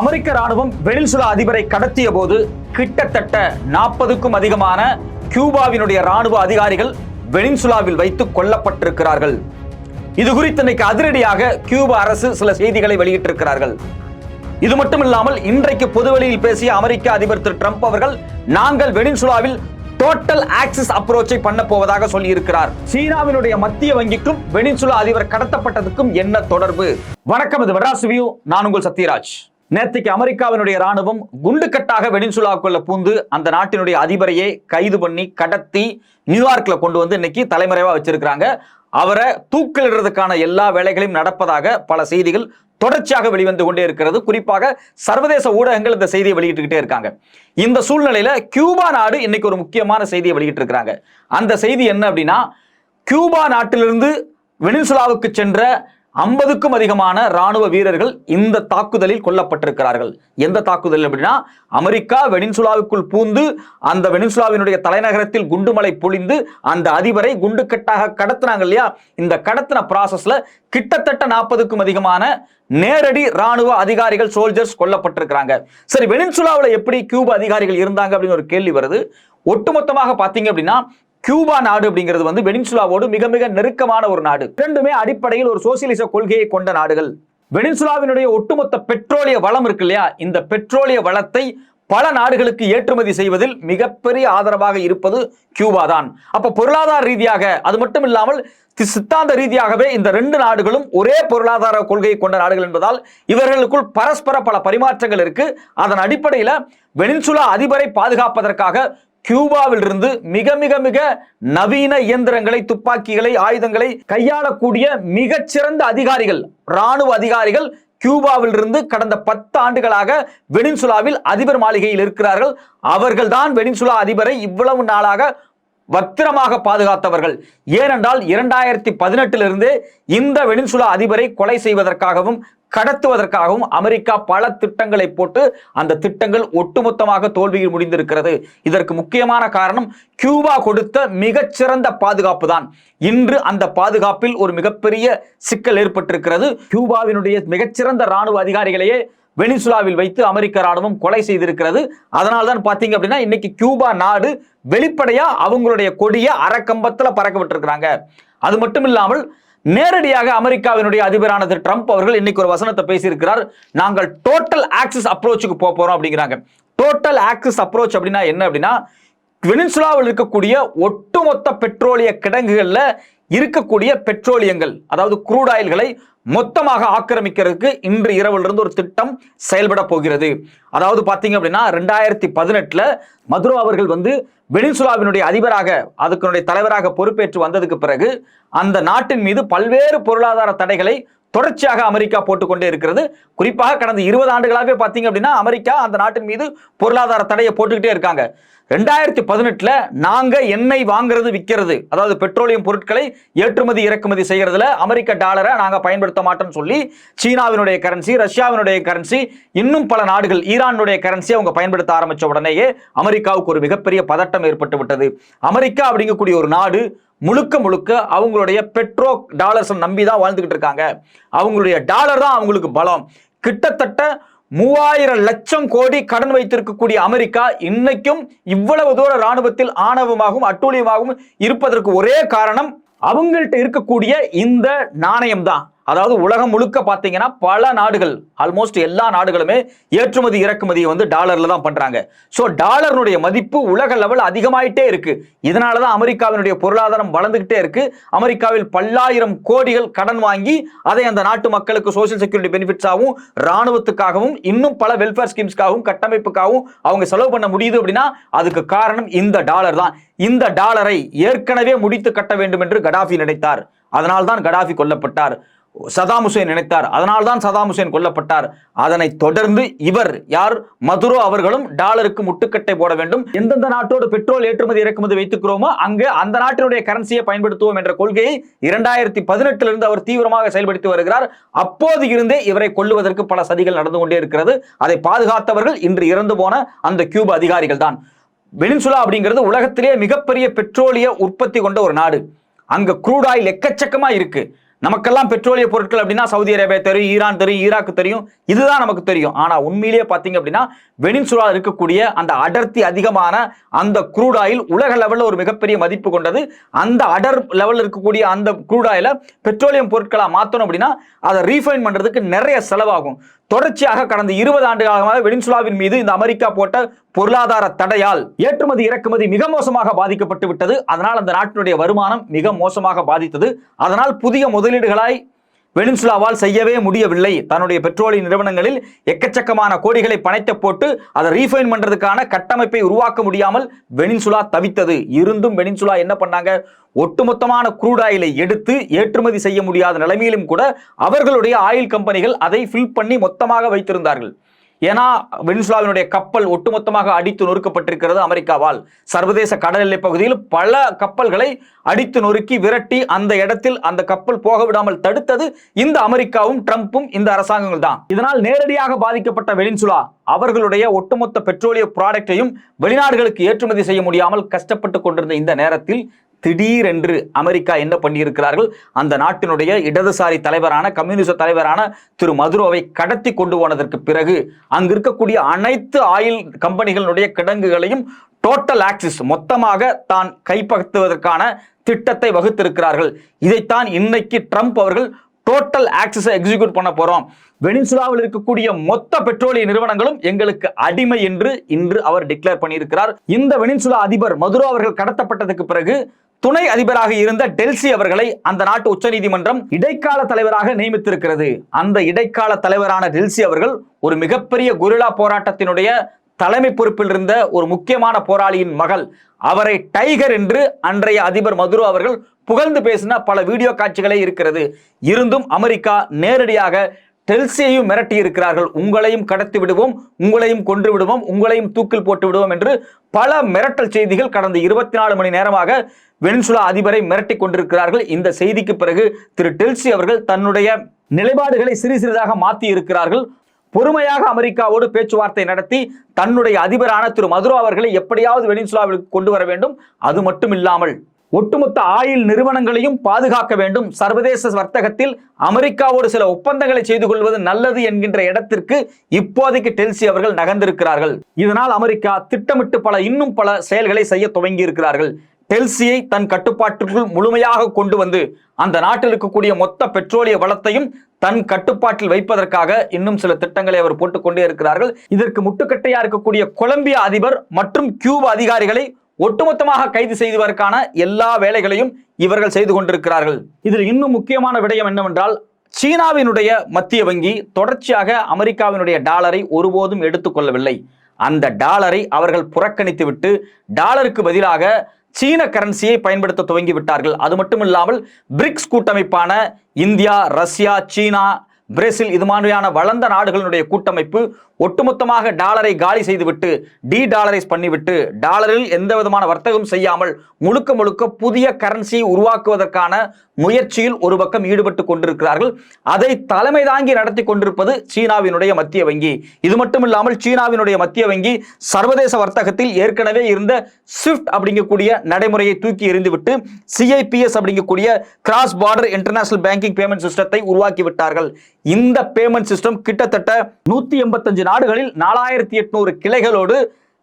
அமெரிக்க ராணுவம் வெனிசுலா அதிபரை கடத்திய போது கிட்டத்தட்ட நாற்பதுக்கும் அதிகமான கியூபாவினுடைய ராணுவ அதிகாரிகள் வெனிசுலாவில் வைத்து கொல்லப்பட்டிருக்கிறார்கள். இது குறித்து இன்னைக்கு அதிரடியாக கியூபா அரசு சில செய்திகளை வெளியிட்டிருக்கிறார்கள். இது மட்டும் இல்லாமல் இன்றைக்கு பொதுவெளியில் பேசிய அமெரிக்க அதிபர் திரு ட்ரம்ப் அவர்கள் நாங்கள் வெனிசுலாவில் டோட்டல் ஆக்சிஸ் அப்ரோச்சை பண்ண போவதாக சொல்லியிருக்கிறார். சீனாவினுடைய மத்திய வங்கிக்கும் வெனிசுலா அதிபர் கடத்தப்பட்டதுக்கும் என்ன தொடர்பு? வணக்கம் இது மெட்ராஸ் வியூ நான் உங்கள் சத்யராஜ். நேற்றுக்கு அமெரிக்காவினுடைய ராணுவம் குண்டுக்கட்டாக வெனிசுலாக்குள்ள பூந்து அந்த நாட்டினுடைய அதிபரையே கைது பண்ணி கடத்தி நியூயார்க்ல கொண்டு வந்து இன்னைக்கு தலைமறைவா வச்சிருக்கிறாங்க. அவரை தூக்கிலிடுறதுக்கான எல்லா வேலைகளையும் நடப்பதாக பல செய்திகள் தொடர்ச்சியாக வெளிவந்து கொண்டே இருக்கிறது. குறிப்பாக சர்வதேச ஊடகங்கள் இந்த செய்தியை வெளியிட்டுக்கிட்டே இருக்காங்க. இந்த சூழ்நிலையில கியூபா நாடு இன்னைக்கு ஒரு முக்கியமான செய்தியை வெளியிட்டு இருக்கிறாங்க அந்த செய்தி என்ன அப்படின்னா கியூபா நாட்டிலிருந்து வெனிசுலாவுக்கு சென்ற ஐம்பதுக்கும் அதிகமான ராணுவ வீரர்கள் இந்த தாக்குதலில் கொல்லப்பட்டிருக்கிறார்கள். எந்த தாக்குதல் அப்படின்னா அமெரிக்கா வெனின்சுலாவுக்குள் பூந்து அந்த வெனிசுலாவினுடைய தலைநகரத்தில் குண்டுமலை பொழிந்து அந்த அதிபரை குண்டுக்கட்டாக கடத்தினாங்க இல்லையா? இந்த கடத்தின ப்ராசஸ்ல கிட்டத்தட்ட நாற்பதுக்கும் அதிகமான நேரடி ராணுவ அதிகாரிகள் சோல்ஜர்ஸ் கொல்லப்பட்டிருக்கிறாங்க. சரி வெனின்சுலாவில் எப்படி கியூபா அதிகாரிகள் இருந்தாங்க அப்படின்னு ஒரு கேள்வி வருது. ஒட்டுமொத்தமாக பார்த்தீங்க அப்படின்னா கியூபா நாடு அப்படிங்கிறது வந்து வெனிசுலாவோடு மிக மிக நெருக்கமான ஒரு நாடு. இரண்டுமே அடிப்படையில் ஒரு சோசியலிச கொள்கையை கொண்ட நாடுகள். வெனிசுலாவினுடைய ஒட்டுமொத்த பெட்ரோலிய வளம் இருக்கு இல்லையா? இந்த பெட்ரோலிய வளத்தை பல நாடுகளுக்கு ஏற்றுமதி செய்வதில் மிகப்பெரிய ஆதரவாக இருப்பது கியூபா தான். அப்ப பொருளாதார ரீதியாக அது மட்டும் இல்லாமல் சித்தாந்த ரீதியாகவே இந்த ரெண்டு நாடுகளும் ஒரே பொருளாதார கொள்கையை கொண்ட நாடுகள் என்பதால் இவர்களுக்குள் பரஸ்பர பல பரிமாற்றங்கள் இருக்கு. அதன் அடிப்படையில் வெனிசுலா அதிபரை பாதுகாப்பதற்காக கியூபாவில் இருந்து மிக மிக மிக நவீன இயந்திரங்களை துப்பாக்கிகளை ஆயுதங்களை கையாளக்கூடிய மிகச்சிறந்த அதிகாரிகள் ராணுவ அதிகாரிகள் கியூபாவில் இருந்து கடந்த பத்து ஆண்டுகளாக வெனிசுலாவில் அதிபர் மாளிகையில் இருக்கிறார்கள். அவர்கள்தான் வெனிசுலா அதிபரை இவ்வளவு நாளாக பத்திரமாக பாதுகாத்தவர்கள். ஏனென்றால் இரண்டாயிரத்தி பதினெட்டிலிருந்து இந்த வெனிசுலா அதிபரை கொலை செய்வதற்காகவும் கடத்துவதற்காகவும் அமெரிக்கா பல திட்டங்களை போட்டு அந்த திட்டங்கள் ஒட்டுமொத்தமாக தோல்வியில் முடிந்திருக்கிறது. இதற்கு முக்கியமான காரணம் கியூபா கொடுத்த மிகச்சிறந்த பாதுகாப்பு தான். இன்று அந்த பாதுகாப்பில் ஒரு மிகப்பெரிய சிக்கல் ஏற்பட்டிருக்கிறது. கியூபாவினுடைய மிகச்சிறந்த ராணுவ அதிகாரிகளையே வெனிசுலாவில் வைத்து அமெரிக்க ராணுவம் கொலை செய்திருக்கிறது. அதனால தான் பாத்தீங்க அப்படின்னா இன்னைக்கு கியூபா நாடு வெளிப்படையா அவங்களுடைய கொடியை அறக்கம்பத்துல பறக்க விட்டுருக்கிறாங்க. அது மட்டும் இல்லாமல் நேரடியாக அமெரிக்காவினுடைய அதிபரான திரு ட்ரம்ப் அவர்கள் இன்னைக்கு ஒரு வசனத்தை பேசியிருக்கிறார். நாங்கள் டோட்டல் ஆக்சிஸ் அப்ரோச்சுக்கு போக போறோம் அப்படிங்கிறாங்க. டோட்டல் ஆக்சிஸ் அப்ரோச் அப்படின்னா என்ன அப்படின்னா வெனிசுலாவில் இருக்கக்கூடிய ஒட்டுமொத்த பெட்ரோலிய கிடங்குகள்ல இருக்கக்கூடிய பெட்ரோலியங்கள் அதாவது குரூட் ஆயில்களை மொத்தமாக ஆக்கிரமிக்கிறதுக்கு இன்று இரவிலிருந்து ஒரு திட்டம் செயல்பட போகிறது. அதாவது பார்த்தீங்க அப்படின்னா ரெண்டாயிரத்தி பதினெட்டில் மதுரோ அவர்கள் வந்து வெனிசுலாவினுடைய அதிபராக அதுக்குடைய தலைவராக பொறுப்பேற்று வந்ததுக்கு பிறகு அந்த நாட்டின் மீது பல்வேறு பொருளாதார தடைகளை தொடர்ச்சியாக அமெரிக்கா போட்டுக்கொண்டே இருக்கிறது. குறிப்பாக கடந்த இருபது ஆண்டுகளாகவே பார்த்தீங்க அப்படின்னா அமெரிக்கா அந்த நாட்டின் மீது பொருளாதார தடையை போட்டுக்கிட்டே இருக்காங்க. ரெண்டாயிரத்தி பதினெட்டுல நாங்க எண்ணெய் வாங்குறது விற்கிறது அதாவது பெட்ரோலியம் பொருட்களை ஏற்றுமதி இறக்குமதி செய்கிறதுல அமெரிக்க டாலரை நாங்கள் பயன்படுத்த மாட்டோம்னு சொல்லி சீனாவினுடைய கரன்சி ரஷ்யாவினுடைய கரன்சி இன்னும் பல நாடுகள் ஈரானுடைய கரன்சி அவங்க பயன்படுத்த ஆரம்பித்த உடனேயே அமெரிக்காவுக்கு ஒரு மிகப்பெரிய பதட்டம் ஏற்பட்டு விட்டது அமெரிக்கா அப்படிங்கக்கூடிய ஒரு நாடு முழுக்க முழுக்க அவங்களுடைய பெட்ரோ டாலர்ஸ் நம்பி தான் வாழ்ந்துகிட்டு இருக்காங்க. அவங்களுடைய டாலர் தான் அவங்களுக்கு பலம். கிட்டத்தட்ட மூவாயிரம் லட்சம் கோடி கடன் வைத்திருக்கக்கூடிய அமெரிக்கா இன்னைக்கும் இவ்வளவு தூர ராணுவத்தில் ஆணவமாகவும் அட்டூழியமாகவும் இருப்பதற்கு ஒரே காரணம் அவங்கள்ட்ட இருக்கக்கூடிய இந்த நாணயம் தான் அதாவது உலகம் முழுக்க பார்த்தீங்கன்னா பல நாடுகள் ஆல்மோஸ்ட் எல்லா நாடுகளுமே ஏற்றுமதி இறக்குமதியை வந்து டாலர்ல தான் பண்றாங்க. ஸோ டாலருடைய மதிப்பு உலக லெவல் அதிகமாயிட்டே இருக்கு. இதனால தான் அமெரிக்காவினுடைய பொருளாதாரம் வளர்ந்துகிட்டே இருக்கு. அமெரிக்காவில் பல்லாயிரம் கோடிகள் கடன் வாங்கி அதை அந்த நாட்டு மக்களுக்கு சோசியல் செக்யூரிட்டி பெனிஃபிட்ஸாகவும் ராணுவத்துக்காகவும் இன்னும் பல வெல்ஃபேர் ஸ்கீம்ஸ்க்காகவும் கட்டமைப்புக்காகவும் அவங்க செலவு பண்ண முடியுது அப்படின்னா அதுக்கு காரணம் இந்த டாலர் தான். இந்த டாலரை ஏற்கனவே முடித்து கட்ட வேண்டும் என்று கடாஃபி நினைத்தார். அதனால்தான் கடாஃபி கொல்லப்பட்டார். சதாம் ஹுசேன் நினைத்தார் அதனால்தான் சதாம் ஹுசேன் கொல்லப்பட்டார். அதனை தொடர்ந்து இவர் யார்? மதுரோ அவர்களும் டாலருக்கு முட்டுக்கட்டை போட வேண்டும். எந்தெந்த நாட்டோடு பெட்ரோல் ஏற்றுமதி இறக்குமதி வைத்துக்கிறோமோ அங்கு அந்த நாட்டினுடைய கரன்சியை பயன்படுத்துவோம் என்ற கொள்கையை இரண்டாயிரத்தி பதினெட்டிலிருந்து அவர் தீவிரமாக செயல்படுத்தி வருகிறார். அப்போது இருந்தே இவரை கொல்லுவதற்கு பல சதிகள் நடந்து கொண்டே இருக்கிறது. அதை பாதுகாத்தவர்கள் இன்று இறந்து போன அந்த கியூப் அதிகாரிகள் தான். வெனிசுலா அப்படிங்கிறது உலகத்திலேயே மிகப்பெரிய பெட்ரோலிய உற்பத்தி கொண்ட ஒரு நாடு. அங்க குரூட் ஆயில் எக்கச்சக்கமா இருக்கு. நமக்கெல்லாம் பெட்ரோலிய பொருட்கள் அப்படின்னா சவுதி அரேபியா தெரியும் ஈரான் தெரியும் ஈராக்கு தெரியும். இதுதான் நமக்கு தெரியும். ஆனா உண்மையிலேயே பாத்தீங்க அப்படின்னா வெனின்சுலா இருக்கக்கூடிய அந்த அடர்த்தி அதிகமான அந்த குரூட் ஆயில் உலக லெவல்ல ஒரு மிகப்பெரிய மதிப்பு கொண்டது. அந்த அடர் லெவலில் இருக்கக்கூடிய அந்த குரூட் ஆயில பெட்ரோலியம் பொருட்களா மாத்தணும் அப்படின்னா அதை ரீஃபைன் பண்றதுக்கு நிறைய செலவாகும். தொடர்ச்சியாக கடந்த இருபது ஆண்டு காலமாக வெனிசுலாவின் மீது இந்த அமெரிக்கா போட்ட பொருளாதார தடையால் ஏற்றுமதி இறக்குமதி மிக மோசமாக பாதிக்கப்பட்டு விட்டது. அதனால் அந்த நாட்டினுடைய வருமானம் மிக மோசமாக பாதித்தது. அதனால் புதிய முதலீடுகளாய் வெனிசுலாவால் செய்யவே முடியவில்லை. தன்னுடைய பெட்ரோலிய நிறுவனங்களில் எக்கச்சக்கமான கோடிகளை பணைத்த போட்டு அதை ரீஃபைன் பண்றதுக்கான கட்டமைப்பை உருவாக்க முடியாமல் வெனிசுலா தவித்தது. இருந்தும் வெனிசுலா என்ன பண்ணாங்க? ஒட்டுமொத்தமான குரூட் ஆயிலை எடுத்து ஏற்றுமதி செய்ய முடியாத நிலைமையிலும் கூட அவர்களுடைய ஆயில் கம்பெனிகள் அதை ஃபில் பண்ணி மொத்தமாக வைத்திருந்தார்கள். ஏன்னா வெனிசுலாவினுடைய கப்பல் ஒட்டுமொத்தமாக அடித்து நொறுக்கப்பட்டிருக்கிறது அமெரிக்காவால். சர்வதேச கடல் எல்லை பகுதியில் பல கப்பல்களை அடித்து நொறுக்கி விரட்டி அந்த இடத்தில் அந்த கப்பல் போக விடாமல் தடுத்தது இந்த அமெரிக்காவும் ட்ரம்ப்பும் இந்த அரசாங்கங்கள் தான். இதனால் நேரடியாக பாதிக்கப்பட்ட வெனிசுலா அவர்களுடைய ஒட்டுமொத்த பெட்ரோலிய ப்ராடக்டையும் வெளிநாடுகளுக்கு ஏற்றுமதி செய்ய முடியாமல் கஷ்டப்பட்டு கொண்டிருந்த இந்த நேரத்தில் திடீரென்று அமெரிக்கா என்ன பண்ணியிருக்கிறார்கள்? அந்த நாட்டினுடைய இடதுசாரி தலைவரான கம்யூனிச தலைவரான திரு மதுரோவை கடத்தி கொண்டு போனதற்கு பிறகு அங்கு இருக்கக்கூடிய அனைத்து ஆயில் கம்பெனிகளுடைய கிடங்குகளையும் டோட்டல் ஆக்சிஸ் மொத்தமாக தான் கைப்பற்றுவதற்கான திட்டத்தை வகுத்திருக்கிறார்கள். இதைத்தான் இன்னைக்கு ட்ரம்ப் அவர்கள் டோட்டல் ஆக்சஸை எக்ஸிக்யூட் பண்ண போறோம். வெனிசுலாவில் இருக்கக்கூடிய மொத்த பெட்ரோலிய நிறுவனங்களும் எங்களுக்கு அடிமை என்று இன்று அவர் டிக்ளேர் பண்ணியிருக்கிறார். இந்த வெனிசுலா அதிபர் மதுரோ அவர்கள் கடத்தப்பட்டதுக்கு பிறகு துணை அதிபராக இருந்த டெல்சி அவர்களை அந்த நாட்டு உச்சநீதிமன்றம் இடைக்கால தலைவராக நியமித்திருக்கிறது. அந்த இடைக்கால தலைவரான டெல்சி அவர்கள் ஒரு மிகப்பெரிய குரிலா போராட்டத்தினுடைய தலைமை பொறுப்பில் இருந்த ஒரு முக்கியமான போராளியின் மகள். அவரை டைகர் என்று அன்றைய அதிபர் மதுரோ அவர்கள் புகழ்ந்து பேசின பல வீடியோ காட்சிகளே இருக்கிறது. இருந்தும் அமெரிக்கா நேரடியாக டெல்சியையும் மிரட்டி இருக்கிறார்கள். உங்களையும் கடத்தி விடுவோம் உங்களையும் கொன்று விடுவோம் உங்களையும் தூக்கில் போட்டு விடுவோம் என்று பல மிரட்டல் செய்திகள் கடந்த இருபத்தி நாலு மணி நேரமாக வெனிசுலா அதிபரை மிரட்டி கொண்டிருக்கிறார்கள். இந்த செய்திக்கு பிறகு திரு டெல்சி அவர்கள் தன்னுடைய நிலைப்பாடுகளை சிறு சிறிதாக மாற்றி இருக்கிறார்கள். பொறுமையாக அமெரிக்காவோடு பேச்சுவார்த்தை நடத்தி தன்னுடைய அதிபரான திரு மதுரோ அவர்களை எப்படியாவது வெனிசுலாவிற்கு கொண்டு வர வேண்டும். அது மட்டும் இல்லாமல் ஒட்டுமொத்த ஆயில் நிறுவனங்களையும் பாதுகாக்க வேண்டும். சர்வதேச வர்த்தகத்தில் அமெரிக்காவோடு சில ஒப்பந்தங்களை செய்து கொள்வது நல்லது என்கின்ற இடத்திற்கு இப்போதைக்கு டெல்சி அவர்கள் நகர்ந்திருக்கிறார்கள். இதனால் அமெரிக்கா திட்டமிட்டு பல இன்னும் பல செயல்களை செய்ய துவங்கி இருக்கிறார்கள் டெல்சியை தன் கட்டுப்பாட்டுக்குள் முழுமையாக கொண்டு வந்து அந்த நாட்டில் இருக்கக்கூடிய மொத்த பெட்ரோலிய வளத்தையும் தன் கட்டுப்பாட்டில் வைப்பதற்காக இன்னும் சில திட்டங்களை அவர் போட்டுக்கொண்டே இருக்கிறார்கள். இதற்கு முட்டுக்கட்டையா இருக்கக்கூடிய கொலம்பியா அதிபர் மற்றும் கியூபா அதிகாரிகளை ஒட்டுமொத்தமாக கைது செய்வதற்கான எல்லா வேலைகளையும் இவர்கள் செய்து கொண்டிருக்கிறார்கள். இதில் இன்னும் முக்கியமான விடயம் என்னவென்றால் சீனாவினுடைய மத்திய வங்கி தொடர்ச்சியாக அமெரிக்காவினுடைய டாலரை ஒருபோதும் எடுத்துக்கொள்ளவில்லை. அந்த டாலரை அவர்கள் புறக்கணித்துவிட்டு டாலருக்கு பதிலாக சீன கரன்சியை பயன்படுத்த துவங்கி விட்டார்கள் அது மட்டும் இல்லாமல் பிரிக்ஸ் கூட்டமைப்பான இந்தியா ரஷ்யா சீனா பிரேசில் இது மாதிரியான வளர்ந்த நாடுகளினுடைய கூட்டமைப்பு ஒட்டுமொத்தமாக டாலரை காலி செய்துவிட்டு டி டாலரைஸ் பண்ணிவிட்டு டாலரில் எந்த விதமான வர்த்தகம் செய்யாமல் முழுக்க முழுக்க புதிய கரன்சியை உருவாக்குவதற்கான முயற்சியில் ஒரு பக்கம் ஈடுபட்டு கொண்டிருக்கிறார்கள். அதை தலைமை தாங்கி நடத்தி கொண்டிருப்பது சீனாவினுடைய மத்திய வங்கி. இது மட்டும் இல்லாமல் சீனாவினுடைய மத்திய வங்கி சர்வதேச வர்த்தகத்தில் ஏற்கனவே இருந்த ஸ்விஃப்ட் அப்படிங்கக்கூடிய நடைமுறையை தூக்கி எறிந்துவிட்டு சிஐபிஎஸ் அப்படிங்கக்கூடிய cross border international banking payment சிஸ்டத்தை உருவாக்கி விட்டார்கள். இந்த பேமெண்ட் சிஸ்டம் கிட்டத்தட்ட நூத்தி எண்பத்தஞ்சு நாடுகளில் நாலாயிரத்தி எட்நூறு கிளைகளோடு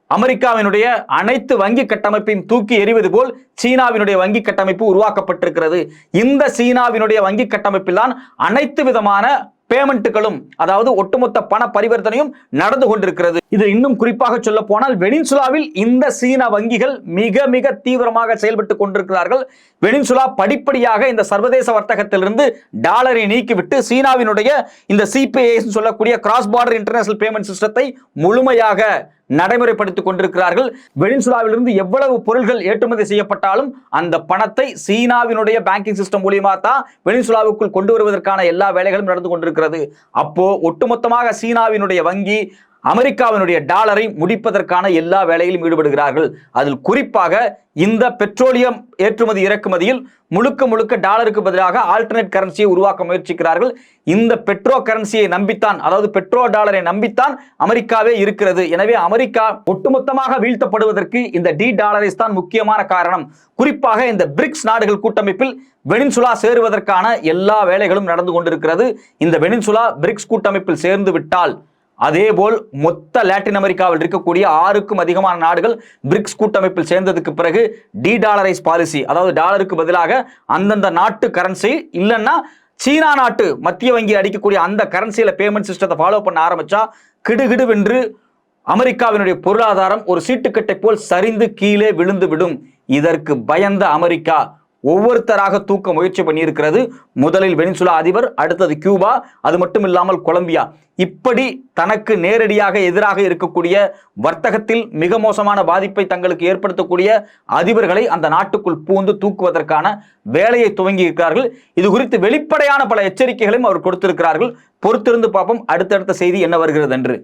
அமெரிக்காவினுடைய அனைத்து வங்கி கட்டமைப்பையும் தூக்கி எறிவது போல் சீனாவினுடைய வங்கி கட்டமைப்பு உருவாக்கப்பட்டிருக்கிறது. இந்த சீனாவினுடைய வங்கி கட்டமைப்பில் தான் அனைத்து விதமான பேமெண்ட்டுகளும் அதாவது ஒட்டுமொத்த பண பரிவர்த்தனையும் நடந்து கொண்டிருக்கிறது. இது இன்னும் குறிப்பாக சொல்ல போனால் வெனின்சுலாவில் இந்த சீன வங்கிகள் மிக மிக தீவிரமாக செயல்பட்டு கொண்டிருக்கிறார்கள். வெனின்சுலா படிப்படியாக இந்த சர்வதேச வர்த்தகத்திலிருந்து டாலரை நீக்கிவிட்டு சீனாவினுடைய இந்த சிபிஐ சொல்லக்கூடிய கிராஸ் பார்டர் இன்டர்நேஷனல் பேமெண்ட் சிஸ்டத்தை முழுமையாக நடைமுறைப்படுத்திக் கொண்டிருக்கிறார்கள். வெனிசுலாவிலிருந்து எவ்வளவு பொருள்கள் ஏற்றுமதி செய்யப்பட்டாலும் அந்த பணத்தை சீனாவினுடைய பேங்கிங் சிஸ்டம் மூலியமா தான் வெனிசுலாவுக்குள் கொண்டு வருவதற்கான எல்லா வேலைகளும் நடந்து கொண்டிருக்கிறது. அப்போ ஒட்டுமொத்தமாக சீனாவினுடைய வங்கி அமெரிக்காவினுடைய டாலரை முடிப்பதற்கான எல்லா வேலையிலும் ஈடுபடுகிறார்கள். அதில் குறிப்பாக இந்த பெட்ரோலியம் ஏற்றுமதி இறக்குமதியில் முழுக்க முழுக்க டாலருக்கு பதிலாக ஆல்டர்னேட் கரன்சியை உருவாக்க முயற்சிக்கிறார்கள். இந்த பெட்ரோ கரன்சியை நம்பித்தான் அதாவது பெட்ரோ டாலரை நம்பித்தான் அமெரிக்காவே இருக்கிறது. எனவே அமெரிக்கா ஒட்டுமொத்தமாக வீழ்த்தப்படுவதற்கு இந்த டி டாலரைஸ் தான் முக்கியமான காரணம். குறிப்பாக இந்த பிரிக்ஸ் நாடுகள் கூட்டமைப்பில் வெனின்சுலா சேருவதற்கான எல்லா வேலைகளும் நடந்து கொண்டிருக்கிறது. இந்த வெனின்சுலா பிரிக்ஸ் கூட்டமைப்பில் சேர்ந்து விட்டால் அதேபோல் மொத்த லாட்டின் அமெரிக்காவில் இருக்கக்கூடிய ஆறுக்கும் அதிகமான நாடுகள் பிரிக்ஸ் கூட்டமைப்பில் சேர்ந்ததுக்கு பிறகு டி டாலரைஸ் பாலிசி அதாவது டாலருக்கு பதிலாக அந்தந்த நாட்டு கரன்சி இல்லைன்னா சீனா நாட்டு மத்திய வங்கி அடிக்கக்கூடிய அந்த கரன்சியில பேமெண்ட் சிஸ்டத்தை ஃபாலோ பண்ண ஆரம்பிச்சா கிடுகிடுவென்று அமெரிக்காவினுடைய பொருளாதாரம் ஒரு சீட்டுக்கட்டை போல் சரிந்து கீழே விழுந்து விடும் இதற்கு பயந்த அமெரிக்கா ஒவ்வொருத்தராக தூக்க முயற்சி பண்ணியிருக்கிறது. முதலில் வெனிசுலா அதிபர் அடுத்தது கியூபா அது மட்டும் இல்லாமல் கொலம்பியா. இப்படி தனக்கு நேரடியாக எதிராக இருக்கக்கூடிய வர்த்தகத்தில் மிக மோசமான பாதிப்பை தங்களுக்கு ஏற்படுத்தக்கூடிய அதிபர்களை அந்த நாட்டுக்குள் பூந்து தூக்குவதற்கான வேலையை துவங்கி இருக்கிறார்கள் இது குறித்து வெளிப்படையான பல எச்சரிக்கைகளையும் அவர் கொடுத்திருக்கிறார்கள். பொறுத்திருந்து பார்ப்போம். அடுத்தடுத்த செய்தி என்ன வருகிறது என்று